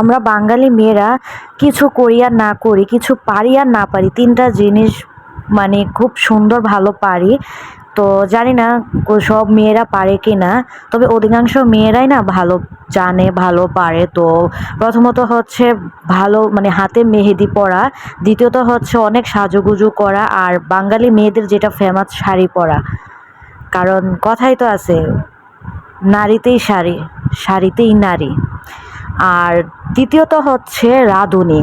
আমরা বাঙালি মেয়েরা কিছু করি আর না করি, কিছু পারি আর না পারি, তিনটা জিনিস মানে খুব সুন্দর ভালো পারি। তো জানি না সব মেয়েরা পারে কি না, তবে অধিকাংশ মেয়েরাই না ভালো জানে, ভালো পারে। তো প্রথমত হচ্ছে ভালো মানে হাতে মেহেদি পরা, দ্বিতীয়ত হচ্ছে অনেক সাজুগুজু করা আর বাঙালি মেয়েদের যেটা ফেমাস শাড়ি পরা। কারণ কথাই তো আছে, নারীতেই শাড়ি, শাড়িতেই নারী। আর দ্বিতীয়ত হচ্ছে রাঁধুনি।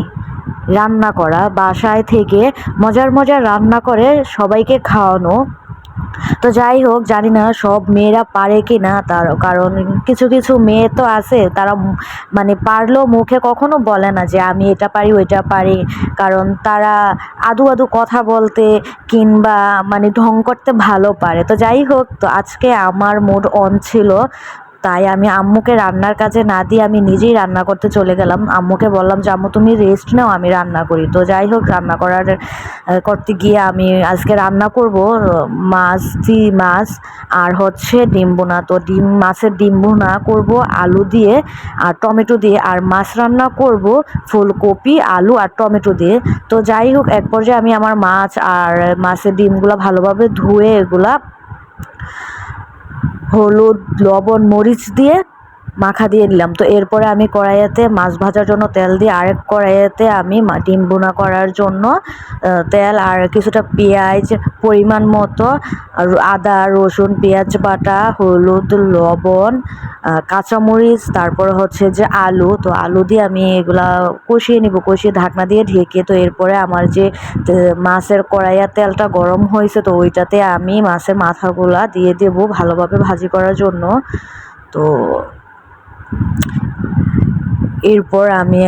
রান্না করা, বাসায় থেকে মজার মজার রান্না করে সবাইকে খাওয়ানো। তো যাই হোক, জানি না সব মেয়েরা পারে কি না তার কারণ কিছু কিছু মেয়ে তো আছে, তারা মানে পারলেও মুখে কখনো বলে না যে আমি এটা পারি, ওইটা পারি। কারণ তারা আদু আদু কথা বলতে কিংবা মানে ঢং করতে ভালো পারে। তো যাই হোক, তো আজকে আমার মুড অন ছিল। তাই আমি আম্মুকে রান্নার কাজে না দিয়ে আমি নিজেই রান্না করতে চলে গেলাম। আম্মুকে বললাম যে, আম্মু, তুমি রেস্ট নাও, আমি রান্না করি। তো যাই হোক, রান্না করার করতে গিয়ে আমি আজকে রান্না করব, মাছ দি মাছ আর হচ্ছে ডিম বোনা। তো ডিম, মাছের ডিম বোনা করব, আলু দিয়ে আর টমেটো দিয়ে। আর মাছ রান্না করব ফুলকপি, আলু আর টমেটো দিয়ে। তো যাই হোক, এক পর্যায়ে আমি আমার মাছ আর মাছের ডিমগুলো ভালোভাবে ধুয়ে এগুলা হলুদ লবণ মরিচ দিয়ে মাখা দিয়ে নিলাম। তো এরপরে আমি কড়াইয়াতে মাছ ভাজার জন্য তেল দিয়ে আরেক কড়াইয়াতে আমি ডিম বোনা করার জন্য তেল আর কিছুটা পেঁয়াজ পরিমাণ মতো আদা, রসুন, পেঁয়াজ বাটা, হলুদ, লবণ কাঁচামরিচ, তারপর হচ্ছে যে আলু। তো আলু দিয়ে আমি এগুলা কষিয়ে নিব, কষিয়ে ঢাকনা দিয়ে ঢেকে, তো এরপরে আমার যে মাছের কড়াইয়া তেলটা গরম হয়েছে, তো ওইটাতে আমি মাছের মাথাগুলা দিয়ে দেবো ভালোভাবে ভাজি করার জন্য। তো এরপর আমি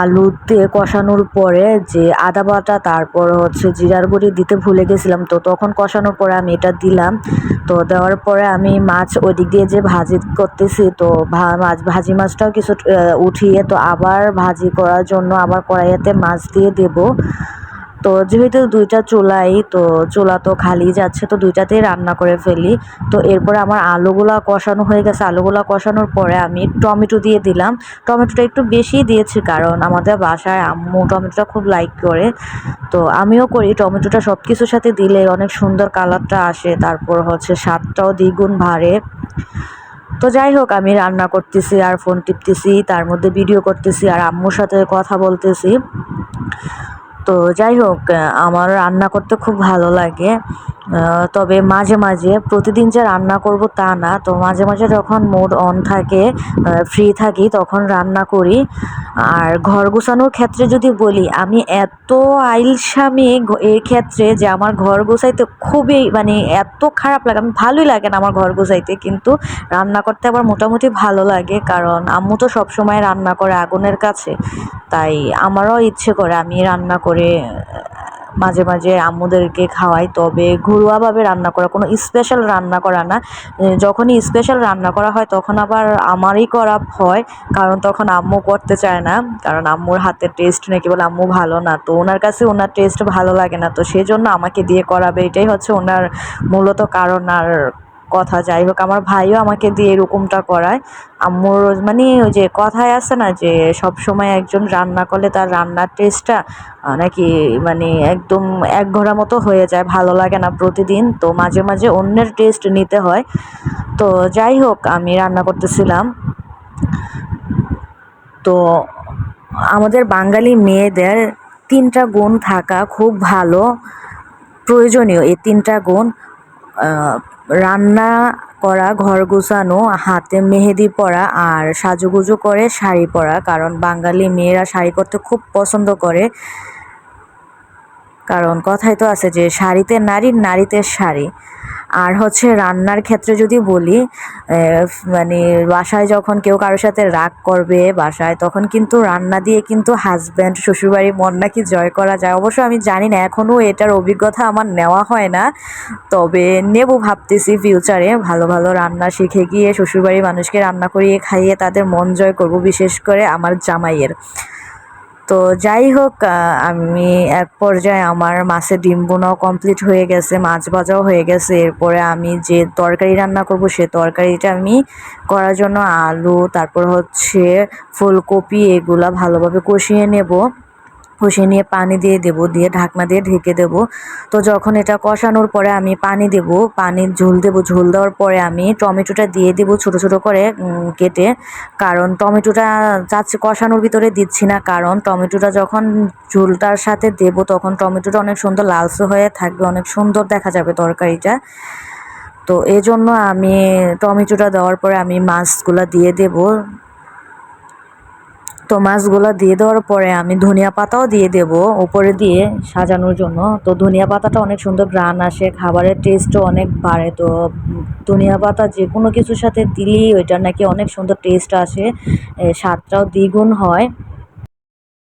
আলুতে কষানোর পরে যে আদা বাটা, তারপর হচ্ছে জিরার গুঁড়ি দিতে ভুলে গেছিলাম তো তখন কষানোর পরে আমি এটা দিলাম। তো দেওয়ার পরে আমি মাছ ওই দিক দিয়ে যে ভাজি করতেছি, তো মাছ, ভাজি মাছটাও কিছু উঠিয়ে তো আবার ভাজি করার জন্য আবার কড়াইয়াতে মাছ দিয়ে দেবো। তো যেহেতু দুইটা চুলাই, তো চুলা তো খালি যাচ্ছে, তো দুইটাতেই রান্না করে ফেলি। তো এরপরে আমার আলুগুলা কষানো হয়ে গেছে। আলুগুলা কষানোর পরে আমি টমেটো দিয়ে দিলাম। টমেটোটা একটু বেশি দিয়েছি, কারণ আমাদের বাসায় আম্মু টমেটোটা খুব লাইক করে। তো আমিও করি, টমেটোটা সব কিছুর সাথে দিলে অনেক সুন্দর কালারটা আসে। তারপর হচ্ছে স্বাদটাও দ্বিগুণ ভারে তো যাই হোক, আমি রান্না করতেছি আর ফোন টিপতেছি, তার মধ্যে ভিডিও করতেছি আর আম্মুর সাথে কথা বলতেছি। তো যাই হোক আমার রান্না করতে খুব ভালো লাগে। তবে মাঝে মাঝে প্রতিদিন যে রান্না করব তা না। তো মাঝে মাঝে যখন মুড অন থাকে ফ্রি থাকি, তখন রান্না করি। আর ঘর গোছানোর ক্ষেত্রে যদি বলি, আমি এত আইলসামি এই ক্ষেত্রে যে আমার ঘর গোছাইতে খুবই মানে এত খারাপ লাগে। আমি ভালোই লাগে না আমার ঘর গোছাইতে, কিন্তু রান্না করতে আবার মোটামুটি ভালো লাগে, কারণ আম্মু তো সবসময় রান্না করে আগুনের কাছে। তাই আমারও ইচ্ছে করে আমি রান্না করে মাঝে মাঝে আম্মুদেরকে খাওয়াই, তবে ঘরোয়াভাবে রান্না করা, কোনো স্পেশাল রান্না করা না। যখনই স্পেশাল রান্না করা হয়, তখন আবার আমারই করা হয়, কারণ তখন আম্মু করতে চায় না। কারণ আম্মুর হাতের টেস্ট নাকি বলে, আম্মু ভালো না। তো ওনার কাছে ওনার টেস্ট ভালো লাগে না, তো সেই জন্য আমাকে দিয়ে করাবে। এটাই হচ্ছে ওনার মূলত কারণ। আর কথা যাই হোক আমার ভাইও আমাকে দিয়ে এরকমটা করায়। আম্মুর মানে ওই যে কথায় আছে না যে সব সময় একজন রান্না করলে তার রান্নার টেস্টটা নাকি মানে একদম এক ঘোরা মতো হয়ে যায়, ভালো লাগে না প্রতিদিন। তো মাঝে মাঝে অন্যের টেস্ট নিতে হয়। তো যাই হোক আমি রান্না করতেছিলাম। তো আমাদের বাঙালি মেয়েদের তিনটা গুণ থাকা খুব ভালো, প্রয়োজনীয়। এই তিনটা গুণ রান্না করা, ঘর গোছানো, হাতে মেহেদি পরা আর সাজুগুজু করে শাড়ি পরা, কারণ বাঙালি মেয়েরা শাড়ি পরতে খুব পছন্দ করে। কারণ কথাই তো আছে যে শাড়িতে নারী, নারীতে শাড়ি। আর হচ্ছে রান্নার ক্ষেত্রে যদি বলি মানে বাসায় যখন কেউ কারোর সাথে রাগ করবে বাসায়, তখন কিন্তু রান্না দিয়ে কিন্তু হাজব্যান্ড শ্বশুরবাড়ি মন নাকি জয় করা যায়। অবশ্য আমি জানি না এখনও এটার অভিজ্ঞতা আমার নেওয়া হয় না। তবে নেব ভাবতেছি ফিউচারে ভালো ভালো রান্না শিখে গিয়ে শ্বশুরবাড়ির মানুষকে রান্না করিয়ে খাইয়ে তাদের মন জয় করব, বিশেষ করে আমার জামাইয়ের। তো যাই হোক আমি এক পর্যায়ে আমার মাছের ডিম বোনাও কমপ্লিট হয়ে গেছে, মাছ ভাজাও হয়ে গেছে। এরপরে আমি যে তরকারি রান্না করব, সে তরকারিটা আমি করার জন্য আলু, তারপর হচ্ছে ফুলকপি, এগুলা ভালোভাবে কষিয়ে নেব। কষিয়ে নিয়ে পানি দিয়ে দেব, দিয়ে ঢাকনা দিয়ে ঢেকে দেব। তো যখন এটা কষানোর পরে আমি পানি দেব পানির ঝোল দেব, ঝোল দেওয়ার পরে আমি টমেটোটা দিয়ে দেব ছোট ছোট করে কেটে। কারণ টমেটোটা চাচ্ছি কষানোর ভিতরে দিচ্ছি না, কারণ টমেটোটা যখন ঝোলটার সাথে দেব তখন টমেটোটা অনেক সুন্দর লালচে হয়ে থাকবে, অনেক সুন্দর দেখা যাবে তরকারিটা। তো এই জন্য আমি টমেটোটা দেওয়ার পরে আমি মাছগুলো দিয়ে দেব। তো মাছগুলো দিয়ে দেওয়ার পরে আমি ধনিয়া পাতাও দিয়ে দেব উপরে দিয়ে সাজানোর জন্য। তো ধনিয়া পাতাটা অনেক সুন্দর গ্রান আসে, খাবারের টেস্টও অনেক বাড়ে। তো ধনিয়া পাতা যে কোনো কিছুর সাথে দিলেই ওইটার নাকি অনেক সুন্দর টেস্ট আসে স্বাদটাও দ্বিগুণ হয়।